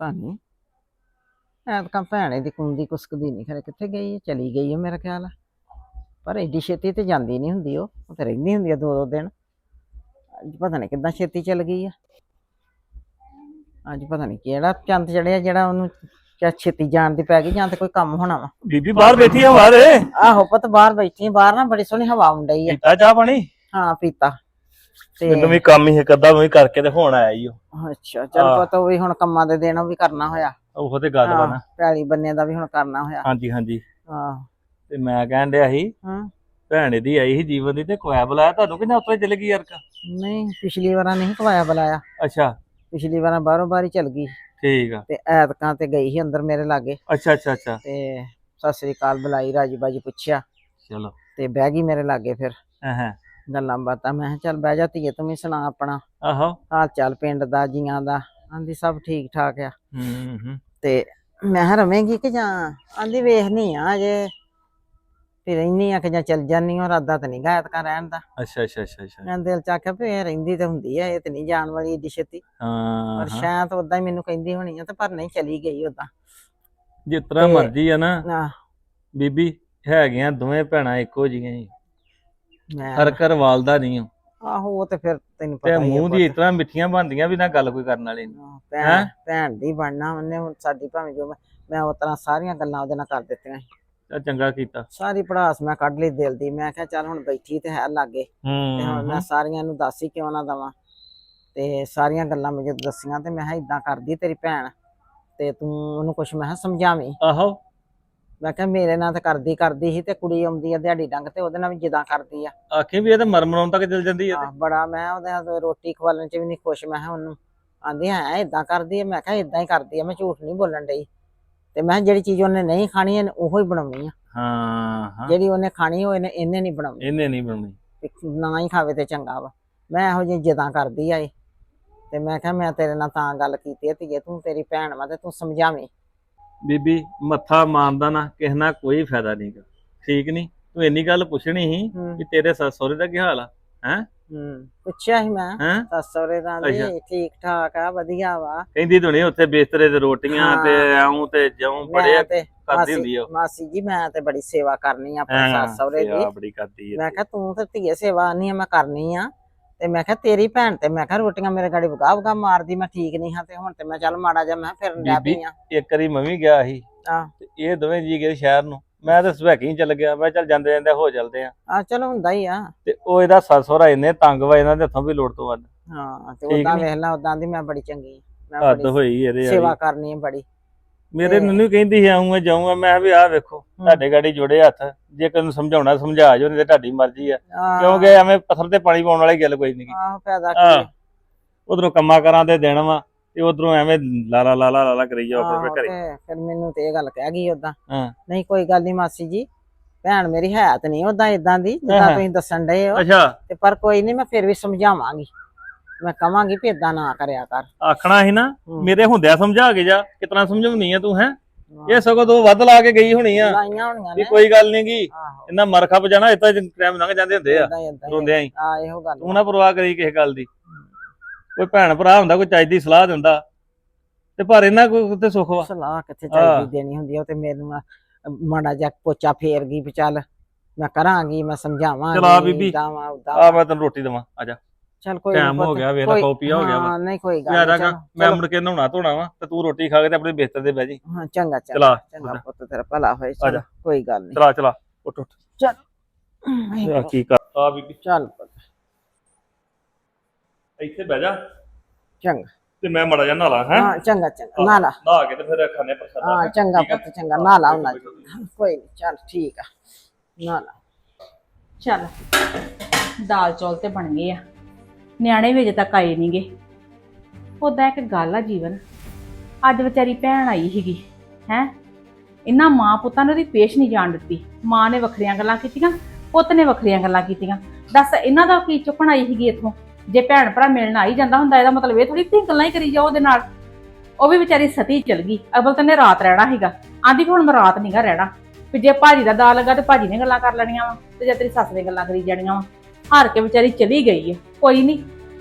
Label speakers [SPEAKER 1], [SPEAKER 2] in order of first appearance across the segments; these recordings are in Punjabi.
[SPEAKER 1] ਪਤਾ ਨਹੀਂ ਐਤਕਾਂ ਭੈਣੇ ਦੀ ਕੁੰਦੀ ਕੁਸਕਦੀ ਨਹੀਂ ਖਰੇ ਕਿੱਥੇ ਗਈ ਹੈ ਚਲੀ ਗਈ ਹੈ ਮੇਰਾ ਖਿਆਲ। ਹੈ ਪਰ ਐਡੀ ਛੇਤੀ ਤੇ ਜਾਂਦੀ ਨਹੀਂ ਹੁੰਦੀ ਉਹ। ਉਹ ਤੇ ਰਹਿੰਦੀ ਹੁੰਦੀ ਆ ਦੋ ਦੋ ਦਿਨ। ਅੱਜ ਪਤਾ ਨਹੀਂ ਕਿੱਦਾਂ ਛੇਤੀ ਚਲ ਗਈ ਆ। ਅੱਜ ਪਤਾ ਨਹੀਂ ਕਿਹੜਾ ਚੰਦ ਚੜਿਆ ਜਿਹੜਾ ਉਹਨੂੰ ਕਿਆ ਛੇਤੀ ਜਾਣ ਦੀ ਪੈ ਗਈ ਜਾਂ ਤੇ ਕੋਈ ਕੰਮ ਹੋਣਾ ਵਾ।
[SPEAKER 2] ਬੀਬੀ ਬਾਹਰ ਬੈਠੀ ਆ ਬਾਹਰ।
[SPEAKER 1] ਆਹੋ ਪੁੱਤ ਬਾਹਰ ਬੈਠੀ ਆਂ, ਬਾਹਰ ਨਾ ਬੜੀ ਸੋਹਣੀ ਹਵਾ ਆਉਂਦੀ ਆ।
[SPEAKER 2] ਪੀਤਾ ਚਾਹ ਪਾਣੀ?
[SPEAKER 1] ਹਾਂ ਪੀਤਾ।
[SPEAKER 2] ਮੈਨੂੰ ਵੀ ਕੰਮ ਹੀ ਇੱਕ ਅੱਧਾ ਵੀ ਕਰਕੇ ਤੇ ਹੁਣ ਆਇਆ ਉਹ।
[SPEAKER 1] ਅੱਛਾ ਚੱਲ
[SPEAKER 2] ਹਾਂ।
[SPEAKER 1] ਪਤਾ ਵੀ ਹੁਣ ਕੰਮਾਂ ਦੇ ਉਹ ਵੀ ਕਰਨਾ ਹੋਇਆ।
[SPEAKER 2] ਉਹ ਤੇ ਗੱਲ
[SPEAKER 1] ਹਾਂ,
[SPEAKER 2] ਨਾ।
[SPEAKER 1] ਪੈਲੀ ਬੰਨੇ ਦਾ ਵੀ ਹੁਣ ਕਰਨਾ ਹੋਇਆ।
[SPEAKER 2] ਹਾਂਜੀ ਹਾਂਜੀ।
[SPEAKER 1] ਹਾਂ।
[SPEAKER 2] ਤੇ ਮੈਂ ਕਹਿਣ ਡਿਆ ਸੀ
[SPEAKER 1] ਹਾਂ।
[SPEAKER 2] ਭੈਣ ਦੀ ਆਈ ਸੀ ਜੀਵਨ ਦੀ ਤੇ ਕੋਇਆ ਬੁਲਾਇਆ ਤੁਹਾਨੂੰ ਕਿੰਨਾ ਉੱਤੇ ਚਲੇ ਗਈ ਯਾਰ?
[SPEAKER 1] ਨਹੀਂ ਪਿਛਲੀ ਵਾਰਾਂ ਨਹੀਂ ਖਵਾਇਆ ਬੁਲਾਇਆ।
[SPEAKER 2] ਅੱਛਾ।
[SPEAKER 1] ਪਿਛਲੀ ਵਾਰਾਂ ਬਾਹਰੋਂ ਬਾਹਰ ਹੀ ਚਲ ਗਈ।
[SPEAKER 2] ਠੀਕ ਆ।
[SPEAKER 1] ਤੇ ਐਤਕਾਂ ਤੇ ਗਈ ਸੀ ਅੰਦਰ ਮੇਰੇ ਲਾਗੇ।
[SPEAKER 2] ਅੱਛਾ ਅੱਛਾ ਅੱਛਾ।
[SPEAKER 1] ਤੇ ਸਤਿ ਸ੍ਰੀ ਅਕਾਲ ਬੁਲਾਈ ਰਾਜੀ ਬਾਜੀ ਪੁੱਛਿਆ।
[SPEAKER 2] ਚਲੋ।
[SPEAKER 1] ਤੇ ਬਹਿ ਗਈ ਮੇਰੇ ਲਾਗੇ ਫਿਰ।
[SPEAKER 2] ਹਾਂ ਹਾਂ।
[SPEAKER 1] ਗੱਲਾਂ ਬਾਤਾਂ। ਮੈਂ ਕਿਹਾ ਚੱਲ ਬਹਿ ਜਾ ਧੀਏ ਤੂੰ ਵੀ ਸੁਣਾ ਆਪਣਾ।
[SPEAKER 2] ਆਹੋ।
[SPEAKER 1] ਹਾਲ ਚਾਲ ਪਿੰਡ ਦਾ ਜੀਆਂ ਦਾ ਆਂਦੀ ਸਭ ਠੀਕ ਠਾਕ ਆ।
[SPEAKER 2] ਹੂੰ ਹੂੰ
[SPEAKER 1] ਤੇ ਮੈਂ ਕਿਹਾ ਰਵੇਂਗੀ ਕਿ ਜਾਂ ਆਂਦੀ ਵੇਖਨੀ ਆ ਅਜੇ। ਫਿਰ ਇੰਨੀ ਆ ਕਿ ਜਾਂ ਚੱਲ ਜਾਨੀ ਆ ਰਾਦਾ ਤਾਂ ਨਹੀਂ ਗਾਇਤ ਕਰ ਰਹਿਣ ਦਾ।
[SPEAKER 2] ਅੱਛਾ ਅੱਛਾ ਅੱਛਾ ਅੱਛਾ।
[SPEAKER 1] ਮੈਂ ਦਿਲ ਚ ਆਖਿਆ ਵੀ ਇਹ ਰਹਿੰਦੀ ਤੇ ਹੁੰਦੀ ਆ ਇਹ ਤੇ ਨਹੀਂ ਜਾਣ ਵਾਲੀ ਏਡੀ ਛੇਤੀ।
[SPEAKER 2] ਹਾਂ
[SPEAKER 1] ਪਰ। ਸ਼ਾਇਦ ਉਦਾਂ ਹੀ ਮੈਨੂੰ ਕਹਿੰਦੀ ਹੋਣੀ ਆ ਤੇ ਪਰ ਨਹੀਂ ਚਲੀ ਗਈ ਉਦਾਂ
[SPEAKER 2] ਜਿਸ ਤਰ੍ਹਾਂ
[SPEAKER 1] ਤੇ-
[SPEAKER 2] ਮਰਜ਼ੀ ਆ ਨਾ। ਬੀਬੀ ਹੈਗੀਆਂ ਦੋਵੇਂ ਭੈਣਾਂ ਇੱਕੋ ਜਿਹੀਆਂ ਹੀ।
[SPEAKER 1] ਮੈਂ
[SPEAKER 2] ਹਰ ਘਰ ਵਾਲਦਾ ਨਹੀਂ ਓ।
[SPEAKER 1] ਆਹੋ ਉਹ ਤੇ ਫਿਰ ਤੈਨੂੰ
[SPEAKER 2] ਤੇ
[SPEAKER 1] ਪਤਾ ਹੀ ਆ
[SPEAKER 2] ਮੂੰਹ ਦੀ ਤਰ੍ਹਾਂ ਮਿੱਠੀਆਂ ਬਣਦੀਆਂ ਵੀ ਨਾ ਗੱਲ ਕੋਈ ਕਰਨ ਵਾਲੀ ਨਹੀਂ।
[SPEAKER 1] ਹਾਂ, ਭੈਣ ਦੀ ਬਣਨਾ ਉਹਨੇ ਹੁਣ ਸਾਡੀ ਭਾਵੇਂ ਜੋ ਮੈਂ ਉਹ ਤਰ੍ਹਾਂ ਸਾਰੀਆਂ ਗੱਲਾਂ ਉਹਦੇ ਨਾਲ ਕਰ ਦਿੱਤੀਆਂ ਸੀ।
[SPEAKER 2] ਚੰਗਾ ਕੀਤਾ।
[SPEAKER 1] ਸਾਰੀ ਪੜਾਸ ਮੈਂ ਕੱਢ ਲਈ ਦਿਲ ਦੀ। ਮੈਂ ਕਿਹਾ ਚੱਲ ਹੁਣ ਬੈਠੀ ਤੇ ਹੈ ਲਾਗੇ। ਤੇ ਹੁਣ ਮੈਂ
[SPEAKER 2] ਹੂੰ।
[SPEAKER 1] ਸਾਰੀਆਂ ਨੂੰ ਦੱਸ ਹੀ ਕਿਉਂ ਨਾ ਦਵਾਂ। ਤੇ ਸਾਰੀਆਂ ਗੱਲਾਂ ਮੈਨੂੰ ਦੱਸੀਆਂ ਤੇ ਮੈਂ ਕਿਹਾ ਇਦਾਂ ਕਰਦੀ ਤੇਰੀ ਭੈਣ। ਤੇ ਤੂੰ ਉਹਨੂੰ ਕੁਛ ਮੈਂ ਕਿਹਾ ਸਮਝਾਵੀਂ।
[SPEAKER 2] ਆਹੋ।
[SPEAKER 1] ਮੈਂ ਕਿਹਾ ਮੇਰੇ ਨਾਲ ਤਾਂ ਕਰਦੀ ਕਰਦੀ ਸੀ ਤੇ ਕੁੜੀ ਆਉਂਦੀ ਆ ਦਿਹਾੜੀ ਡੰਗ ਤੇ ਉਹਦੇ ਨਾਲ ਵੀ ਜਿੱਦਾਂ ਕਰਦੀ ਆ।
[SPEAKER 2] ਆਖੀ ਵੀ ਇਹ ਤਾਂ ਮਰਮ ਮਰਾਉਣ ਤੱਕ ਚਲ ਜਾਂਦੀ
[SPEAKER 1] ਆਹ, ਬੜਾ ਮੈਂ ਉਹਦੇ ਨਾਲ ਰੋਟੀ ਖਵਾਲਣ ਚ ਵੀ ਨਹੀਂ ਖੁਸ਼ ਮੈਂ ਕਿਹਾ ਉਹਨੂੰ ਆਂਦੀ ਹੈ ਇਦਾਂ ਕਰਦੀ ਆ ਮੈਂ ਕਿਹਾ ਇਦਾਂ ਹੀ ਕਰਦੀ ਆ ਮੈਂ ਝੂਠ ਨਹੀਂ ਬੋਲਣ ਡਈ। ਤੇ ਮੈਂ ਕਿਹਾ ਜਿਹੜੀ ਚੀਜ਼ ਉਹਨੇ ਨਹੀਂ ਖਾਣੀ ਇਹਨੇ ਉਹੋ ਹੀ ਬਣਾਉਣੀ ਆ।
[SPEAKER 2] ਹਾਂ ਹਾਂ।
[SPEAKER 1] ਜਿਹੜੀ ਉਹਨੇ ਖਾਣੀ ਉਹ ਇਹਨੇ ਇਹਨੇ ਨਹੀਂ ਬਣਾਉਣੀ।
[SPEAKER 2] ਇਹਨੇ ਨਹੀਂ ਬਣਨੀ
[SPEAKER 1] ਵੀ ਨਾ ਹੀ ਖਾਵੇ ਤੇ ਚੰਗਾ ਵਾ। ਮੈਂ ਇਹੋ ਜਿਹੀ ਜਿੱਦਾਂ ਕਰਦੀ ਆ ਇਹ। ਤੇ ਮੈਂ ਕਿਹਾ ਮੈਂ ਤੇਰੇ ਨਾਲ ਤਾਂ ਗੱਲ ਕੀਤੀ ਆ ਧੀਏ ਤੂੰ ਤੇਰੀ ਭੈਣ ਵਾ ਤੇ ਤੂੰ ਸਮਝਾਵੀਂ।
[SPEAKER 2] ਬੀਬੀ ਮੱਥਾ ਮਾਰਦਾ ਨਾ ਕਿਸੇ ਨਾਲ ਕੋਈ ਫਾਇਦਾ ਨਹੀਂਗਾ ਠੀਕ ਨਹੀਂ ਤੂੰ ਇੰਨੀ ਗੱਲ ਪੁੱਛਣੀ ਸੀ
[SPEAKER 1] ਹੂੰ।
[SPEAKER 2] ਕਿ ਤੇਰੇ ਸੱਸ ਸਹੁਰੇ ਦਾ ਕੀ ਹਾਲ ਆ?
[SPEAKER 1] ਹੂੰ? ਪੁੱਛਿਆ ਸੀ ਮੈਂ।
[SPEAKER 2] ਹੈ?
[SPEAKER 1] ਸੱਸ ਸਹੁਰੇ ਦਾ
[SPEAKER 2] ਅੱਛਾ।
[SPEAKER 1] ਵੀ ਠੀਕ ਠਾਕ ਆ ਵਧੀਆ ਵਾ।
[SPEAKER 2] ਕਹਿੰਦੀ ਦੁਨੀ ਉੱਥੇ ਬਿਸਤਰੇ ਤੇ ਰੋਟੀਆਂ
[SPEAKER 1] ਹਾਂ।
[SPEAKER 2] ਤੇ ਆਉਂ ਤੇ ਜਾਉਂ ਬੜੇ
[SPEAKER 1] ਮੈਂ ਤੇ
[SPEAKER 2] ਕਰਦੀ ਹੁੰਦੀ
[SPEAKER 1] ਮਾਸੀ
[SPEAKER 2] ਆ ਉਹ।
[SPEAKER 1] ਮਾਸੀ ਜੀ ਮੈਂ ਤੇ ਬੜੀ ਸੇਵਾ ਕਰਨੀ ਆ ਆਪਣੇ
[SPEAKER 2] ਹਾਂ,
[SPEAKER 1] ਸੱਸ ਸਹੁਰੇ ਦੀ।
[SPEAKER 2] ਸੇਵਾ ਬੜੀ ਕਰਦੀ ਹੈ
[SPEAKER 1] ਮੈਂ ਕਿਹਾ ਤੂੰ ਤੇ ਧੀਏ ਸੇਵਾ ਨਹੀਂ ਆ ਮੈਂ ਕਰਨੀ ਆ। ਤੇ ਮੈਂ ਕਿਹਾ ਤੇਰੀ ਭੈਣ ਤੇ ਮੈਂ ਕਿਹਾ ਰੋਟੀਆਂ ਮੇਰੇ ਗਾੜੀ ਵਗਾ ਵਗਾ ਮਾਰਦੀ ਮੈਂ ਠੀਕ ਨਹੀਂ ਹਾਂ ਤੇ ਹੁਣ ਤੇ ਮੈਂ ਚੱਲ ਮਾੜਾ ਜਿਹਾ ਮੈਂ ਫਿਰਨ ਲੱਗ ਪਈ ਆ
[SPEAKER 2] ਇੱਕ ਵਾਰੀ ਮੈਂ ਵੀ ਗਿਆ ਸੀ
[SPEAKER 1] ਆਹ।
[SPEAKER 2] ਤੇ ਇਹ ਦੋਵੇਂ ਜੀ ਗਏ ਸ਼ਹਿਰ ਨੂੰ। ਮੈਂ ਤਾਂ ਸਵੈਕੀ ਹੀ ਚੱਲ ਗਿਆ ਮੈਂ ਚੱਲ ਜਾਂਦੇ ਜਾਂਦੇ ਹੋ ਚੱਲਦੇ ਆ
[SPEAKER 1] ਆ ਚਲੋ ਹੁੰਦਾ ਹੀ ਆ।
[SPEAKER 2] ਤੇ ਉਹ ਇਹਦਾ ਸੱਸ ਸਹੁਰਾ ਇੰਨੇ ਤੰਗ ਵਾ ਇਹਨਾਂ ਦੇ ਹੱਥੋਂ ਵੀ ਲੋੜ ਤੋਂ ਵੱਧ।
[SPEAKER 1] ਹਾਂ ਤੇ ਉਦਾਂ? ਵੇਖ ਲਾ ਉਦਾਂ ਦੀ ਮੈਂ ਬੜੀ ਚੰਗੀ। ਮੈਂ
[SPEAKER 2] ਹੱਦ
[SPEAKER 1] ਬੜੀ
[SPEAKER 2] ਹੋਈ ਇਹਦੇ
[SPEAKER 1] ਸੇਵਾ
[SPEAKER 2] ਵਾਲੀ
[SPEAKER 1] ਕਰਨੀ ਬੜੀ।
[SPEAKER 2] ਮੇਰੇ
[SPEAKER 1] ਤੇ-
[SPEAKER 2] ਨੰਨੂ ਕਹਿੰਦੀ ਸੀ ਆਉਂਗਾ ਜਾਊਂਗਾ। ਮੈਂ ਕਿਹਾ ਵੀ ਆਹ ਵੇਖੋ ਤੁਹਾਡੇ ਗਾੜੀ ਜੋੜੇ ਹੱਥ। ਜੇ ਕਿਨੂੰ ਸਮਝਾਉਣਾ ਸਮਝਾ ਜੋ ਨਹੀਂ ਤੇ ਤੁਹਾਡੀ ਮਰਜ਼ੀ ਆ। ਕਿਉਂਕਿ ਐਵੇਂ ਪੱਥਰ ਤੇ ਪਾਣੀ ਪਾਉਣ ਵਾਲੀ ਗੱਲ ਕੋਈ ਨਹੀਂ
[SPEAKER 1] ਆਹ ਫਾਇਦਾ
[SPEAKER 2] ਆਹ,
[SPEAKER 1] ਕੀ
[SPEAKER 2] ਉਧਰੋਂ ਕੰਮਾਂ ਕਰਾਂ ਦੇ ਦੇਣ ਵਾ ਤੇ ਉਧਰੋਂ ਐਵੇਂ ਲਾਲਾ ਲਾਲਾ ਲਾਲਾ ਕਰੀ ਜਾਓ
[SPEAKER 1] ਆਹੋ,
[SPEAKER 2] ਆਪਣੇ ਘਰੇ।
[SPEAKER 1] ਤੇ ਫਿਰ ਮੈਨੂੰ ਤੇ ਇਹ ਗੱਲ ਕਹਿ ਗਈ ਉਦਾਂ
[SPEAKER 2] ਹਾਂ।
[SPEAKER 1] ਨਹੀਂ ਕੋਈ ਗੱਲ ਨਹੀਂ ਮਾਸੀ ਜੀ। ਭੈਣ ਮੇਰੀ ਹੈ ਤੇ ਨਹੀਂ ਉਦਾਂ ਇਦਾਂ ਦੀ ਜਿੱਦਾਂ
[SPEAKER 2] ਹਾਂ।
[SPEAKER 1] ਤੁਸੀਂ ਦੱਸਣ ਡਏ ਹੋ।
[SPEAKER 2] ਅੱਛਾ।
[SPEAKER 1] ਤੇ ਪਰ ਕੋਈ ਨਹੀਂ ਮੈਂ ਫਿਰ ਵੀ ਸਮਝਾਵਾਂਗੀ। ਮੈਂ ਕਵਾਂਗੀ ਵੀ ਇਦਾਂ ਨਾ ਕਰਿਆ ਕਰ।
[SPEAKER 2] ਆਖਣਾ ਸੀ ਨਾ। ਮੇਰੇ ਹੁੰਦਿਆ ਸਮਝਾ ਕੇ ਜਾ ਕਿਤਨਾ ਸਮਝਾਉਣੀ ਆ ਤੂੰ ਹੈ? ਇਹ ਸਗੋਂ ਤੂੰ ਵੱਧ ਲਾ ਕੇ ਗਈ ਹੋਣੀ ਆ।
[SPEAKER 1] ਲਾਈਆਂ ਹੋਣੀਆਂ
[SPEAKER 2] ਵੀ
[SPEAKER 1] ਨੇ।
[SPEAKER 2] ਕੋਈ ਗੱਲ ਨੀ ਗੀ।
[SPEAKER 1] ਆਹੋ।
[SPEAKER 2] ਇੰਨਾ ਮਰਖਾ ਪਜਾਣਾ ਇਤਾਂ ਟਾਈਮ ਲੰਘ ਜਾਂਦੇ ਹੁੰਦੇ ਆ
[SPEAKER 1] ਏਦਾਂ ਹੀ- ਹੀ।
[SPEAKER 2] ਰੋਂਦਿਆਂ ਹੀ।
[SPEAKER 1] ਆ ਇਹੋ ਗੱਲ
[SPEAKER 2] ਤੂੰ ਨਾ ਪਰਵਾਹ ਕਰੀ ਕਿਸੇ ਗੱਲ ਦੀ। ਕੋਈ ਭੈਣ ਭਰਾ ਹੁੰਦਾ ਕੋਈ ਚੱਜ ਦੀ ਸਲਾਹ ਦਿੰਦਾ ਤੇ ਪਰ ਇਹਨਾਂ ਕੋਈ ਤੇ ਸੁੱਖ ਵਾ।
[SPEAKER 1] ਸਲਾਹ ਕਿੱਥੇ
[SPEAKER 2] ਹਾਂ।
[SPEAKER 1] ਚਾਹੀਦੀ ਦੇਣੀ ਹੁੰਦੀ ਆ ਉਹ ਤੇ ਮੈਨੂੰ ਆ, ਮਾੜਾ ਜਿਹਾ ਪੋਚਾ ਫੇਰ ਗਈ ਵੀ ਚੱਲ ਮੈਂ ਕਰਾਂਗੀ ਮੈਂ ਸਮਝਾਵਾਂਗੀ
[SPEAKER 2] ਚਲਾ ਬੀਬੀ।
[SPEAKER 1] ਏਦਾਂ ਵਾ, ਓਦਾਂ
[SPEAKER 2] ਆ
[SPEAKER 1] ਵਾ।
[SPEAKER 2] ਮੈਂ ਤੈਨੂੰ ਰੋਟੀ ਦੇਵਾਂ ਆ ਜਾ।
[SPEAKER 1] ਚੱਲ ਕੋਈ
[SPEAKER 2] ਟਾਈਮ
[SPEAKER 1] ਨੀ
[SPEAKER 2] ਹੋ
[SPEAKER 1] ਪੁੱਤ,
[SPEAKER 2] ਗਿਆ ਵੇਲਾ
[SPEAKER 1] ਕੋਈ-
[SPEAKER 2] ਕਾਪੀਆ ਹੋ ਗਿਆ ਵਾ।
[SPEAKER 1] ਹਾਂ ਨਹੀਂ ਕੋਈ ਗੱਲ
[SPEAKER 2] ਯਾਰ
[SPEAKER 1] ਨੀ, ਚਲੋ,
[SPEAKER 2] ਮੈਂ
[SPEAKER 1] ਚਲੋ,
[SPEAKER 2] ਮੁੜ ਕੇ ਨਹਾਉਣਾ ਧੋਣਾ ਵਾ ਤੇ ਤੂੰ ਰੋਟੀ ਖਾ ਕੇ ਤੇ ਆਪਣੇ ਬਿਸਤਰ ਤੇ ਬਹਿ ਜੀ।
[SPEAKER 1] ਹਾਂ ਚੰਗਾ
[SPEAKER 2] ਚਲਾ,
[SPEAKER 1] ਚੰਗਾ
[SPEAKER 2] ਚਲਾ।
[SPEAKER 1] ਪੁੱਤ ਤੇਰਾ ਭਲਾ ਹੋਏ ਚਲ। ਕੋਈ ਗੱਲ ਨਹੀਂ
[SPEAKER 2] ਚਲਾ ਚਲਾ ਉੱਠ ਉੱਠ।
[SPEAKER 1] ਚੱਲ।
[SPEAKER 2] ਆ ਕੀ ਕਰ ਆ ਬੀਬੀ।
[SPEAKER 1] ਚੱਲ ਪੁੱਤ,
[SPEAKER 2] ਇੱਥੇ ਬਹਿ ਜਾ।
[SPEAKER 1] ਚੰਗਾ।
[SPEAKER 2] ਤੇ ਮੈਂ ਮੜਾ ਜਾ ਨਾਲਾ ਹੈ?
[SPEAKER 1] ਹਾਂ ਚੰਗਾ ਚੰਗਾ ਨਾ ਲਾ
[SPEAKER 2] ਨਹਾ ਕੇ ਤੇ ਫਿਰ ਖਾਣੇ ਪ੍ਰਸਾਦਾ
[SPEAKER 1] ਹਾਂ
[SPEAKER 2] ਹੈਂ?
[SPEAKER 1] ਚੰਗਾ
[SPEAKER 2] ਠੀਕ ਆ?
[SPEAKER 1] ਪੁੱਤ ਚੰਗਾ ਨਾ ਲਾ ਉਹਨਾਂ
[SPEAKER 2] ਨੀ।
[SPEAKER 1] ਕੋਈ ਨਹੀਂ ਚੱਲ ਠੀਕ ਆ। ਨਾ ਲਾ
[SPEAKER 3] ਚੱਲ। ਦਾਲ ਚੌਲ ਤੇ ਬਣ ਗਏ ਆ। ਨਿਆਣੇ ਵੀ ਅਜੇ ਤੱਕ ਆਏ ਨਹੀਂਗੇ ਉਹਦਾ ਇੱਕ ਗੱਲ ਆ ਜੀਵਨ, ਅੱਜ ਵਿਚਾਰੀ ਭੈਣ ਆਈ ਸੀਗੀ, ਹੈ? ਇਹਨਾਂ ਮਾਂ ਪੁੱਤਾਂ ਨੂੰ ਉਹਦੀ ਪੇਸ਼ ਨਹੀਂ ਜਾਣ ਦਿੱਤੀ। ਮਾਂ ਨੇ ਵੱਖਰੀਆਂ ਗੱਲਾਂ ਕੀਤੀਆਂ, ਪੁੱਤ ਨੇ ਵੱਖਰੀਆਂ ਗੱਲਾਂ ਕੀਤੀਆਂ। ਦੱਸ ਇਹਨਾਂ ਦਾ ਕੀ ਚੁੱਕਣ ਆਈ ਸੀਗੀ ਇੱਥੋਂ? ਜੇ ਭੈਣ ਭਰਾ ਮਿਲਣ ਆਈ ਜਾਂਦਾ ਹੁੰਦਾ, ਇਹਦਾ ਮਤਲਬ ਇਹ ਥੋੜੀ ਤੁਸੀਂ ਗੱਲਾਂ ਹੀ ਕਰੀ ਜਾਓ ਉਹਦੇ ਨਾਲ। ਉਹ ਵੀ ਵਿਚਾਰੀ ਸਤੀ ਚਲ ਗਈ ਅਬਲ ਤਾਂ ਨੇ ਰਾਤ ਰਹਿਣਾ ਸੀਗਾ। ਆਂਦੀ ਵੀ ਹੁਣ ਮੈਂ ਰਾਤ ਨਹੀਂਗਾ ਰਹਿਣਾ। ਵੀ ਜੇ ਭਾਜੀ ਦਾ ਦਾ ਲੱਗਾ ਤੇ ਭਾਜੀ ਨੇ ਗੱਲਾਂ ਕਰ ਲੈਣੀਆਂ ਵਾ, ਤੇ ਜੇ ਤੇਰੀ ਸੱਸ ਨੇ ਗੱਲਾਂ ਕਰੀ ਜਾਣੀਆਂ ਵਾ। ਹਾਰ ਕੇ ਵਿਚਾਰੀ ਚਲੀ ਗਈ ਹੈ। ਕੋਈ ਨਹੀਂ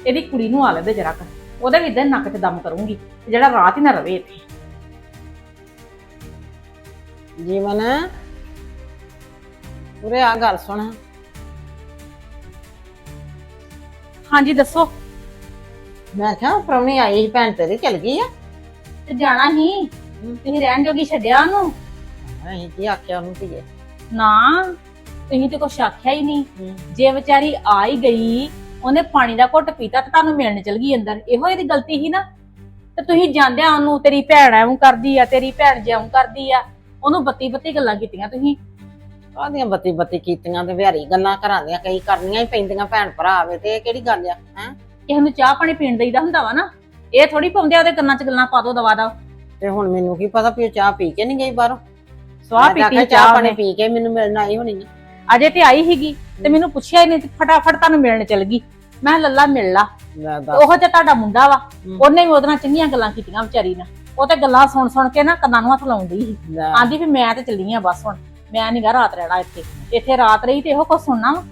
[SPEAKER 3] ਇਹਦੀ ਕੁੜੀ ਨੂੰ ਆ ਲੈਂਦੇ ਜਰਾ ਕਰ ਉਹਦੇ ਵੀ ਇਦਾਂ ਨੱਕ 'ਚ ਦਮ ਕਰੂੰਗੀ ਤੇ ਜਿਹੜਾ ਰਾਤ ਹੀ ਨਾ ਰਵੇ ਇੱਥੇ।
[SPEAKER 1] ਜੀਵਨ ਉਰੇ ਆ ਗੱਲ ਸੁਣ।
[SPEAKER 3] ਹਾਂਜੀ ਦੱਸੋ।
[SPEAKER 1] ਮੈਂ ਕਿਹਾ ਪ੍ਰਾਹੁਣੀ ਆਈ ਸੀ ਭੈਣ ਤੇਰੀ ਚਲ ਗਈ ਆ।
[SPEAKER 3] ਤੇ ਜਾਣਾ ਹੀ। ਤੁਸੀਂ ਰਹਿਣ ਜੋਗੀ ਛੱਡਿਆ ਉਹਨੂੰ?
[SPEAKER 1] ਅਸੀਂ ਕੀ ਆਖਿਆ ਉਹਨੂੰ ਧੀਏ।
[SPEAKER 3] ਨਾ ਤੁਸੀਂ ਤੇ ਕੁਛ ਆਖਿਆ ਹੀ ਨਹੀਂ। ਜੇ ਵਿਚਾਰੀ ਆ ਹੀ ਗਈ ਉਹਨੇ ਪਾਣੀ ਦਾ ਘੁੱਟ ਪੀਤਾ ਤੇ ਤੁਹਾਨੂੰ ਮਿਲਣ ਚਲ ਗਈ ਅੰਦਰ। ਇਹੋ ਇਹਦੀ ਗਲਤੀ ਸੀ ਨਾ। ਤੇ ਤੁਸੀਂ ਜਾਂਦਿਆਂ ਉਹਨੂੰ ਤੇਰੀ ਭੈਣ ਐਵੇਂ ਕਰਦੀ ਆ ਤੇਰੀ ਭੈਣ ਜਿਉਂ ਕਰਦੀ ਆ ਉਹਨੂੰ ਬੱਤੀ ਬੱਤੀ ਗੱਲਾਂ ਕੀਤੀਆਂ ਤੁਸੀਂ।
[SPEAKER 1] ਕਾਹਦੀਆਂ ਬੱਤੀ ਬੱਤੀ ਕੀਤੀਆਂ ਤੇ ਵਿਹਾਰੀ ਗੱਲਾਂ ਘਰਾਂ ਦੀਆਂ ਕਈ ਕਰਨੀਆਂ ਹੀ ਪੈਂਦੀਆਂ ਭੈਣ ਭਰਾ ਆਵੇ ਤੇ ਇਹ ਕਿਹੜੀ ਗੱਲ ਆ ਹੈ?
[SPEAKER 3] ਕਿਸੇ ਨੂੰ ਚਾਹ ਪਾਣੀ ਪੀਣ ਦੇਈਦਾ ਹੁੰਦਾ ਵਾ ਨਾ। ਇਹ ਥੋੜੀ ਪਾਉਂਦੇ ਆ ਉਹਦੇ ਕੰਨਾਂ 'ਚ ਗੱਲਾਂ ਪਾ ਦੋ ਦਵਾ ਦਾ।
[SPEAKER 1] ਤੇ ਹੁਣ ਮੈਨੂੰ ਕੀ ਪਤਾ ਵੀ ਉਹ ਚਾਹ ਪੀ ਕੇ ਨਹੀਂ ਗਈ ਬਾਹਰੋਂ?
[SPEAKER 3] ਸਵਾਹ ਪੀਤੀ ਚਾਹ
[SPEAKER 1] ਪਾਣੀ ਪੀ ਕੇ ਮੈਨੂੰ ਮਿਲਣ ਆਈ ਹੋਣੀ ਆ।
[SPEAKER 3] ਅਜੇ ਤੇ ਆਈ ਹੀਗੀ ਤੇ ਮੈਨੂੰ ਪੁੱਛਿਆ ਹੀ ਨਹੀਂ ਤੇ ਫਟਾਫਟ ਤੁਹਾਨੂੰ ਮਿਲਣ ਚਲ ਗਈ। ਮੈਂ ਕਿਹਾ ਲੱਲਾ ਮਿਲ ਲਾ।
[SPEAKER 1] ਲੈ
[SPEAKER 3] ਤੇ
[SPEAKER 1] ਦੱਸ।
[SPEAKER 3] ਉਹੋ ਜਿਹਾ ਤੁਹਾਡਾ ਮੁੰਡਾ ਵਾ। ਉਹਨੇ ਵੀ ਉਹਦੇ ਨਾਲ ਚੰਗੀਆਂ ਗੱਲਾਂ ਕੀਤੀਆਂ ਵਿਚਾਰੀ ਨਾਲ। ਉਹ ਤੇ ਗੱਲਾਂ ਸੁਣ ਸੁਣ ਕੇ ਨਾ ਕੰਨਾਂ ਨੂੰ ਹੱਥ ਲਾਉਂਦੀ ਸੀ।
[SPEAKER 1] ਲੈ,
[SPEAKER 3] ਆਂਦੀ ਵੀ ਮੈਂ ਤੇ ਚੱਲੀ ਆ ਬਸ ਹੁਣ। ਮੈਂ ਨੀ ਗਾ ਰਾਤ ਰਹਿਣਾ ਇੱਥੇ। ਇੱਥੇ ਰਾਤ ਰਹੀ ਤੇ ਇਹੋ ਕੁਝ ਸੁਣਨਾ ਵਾ।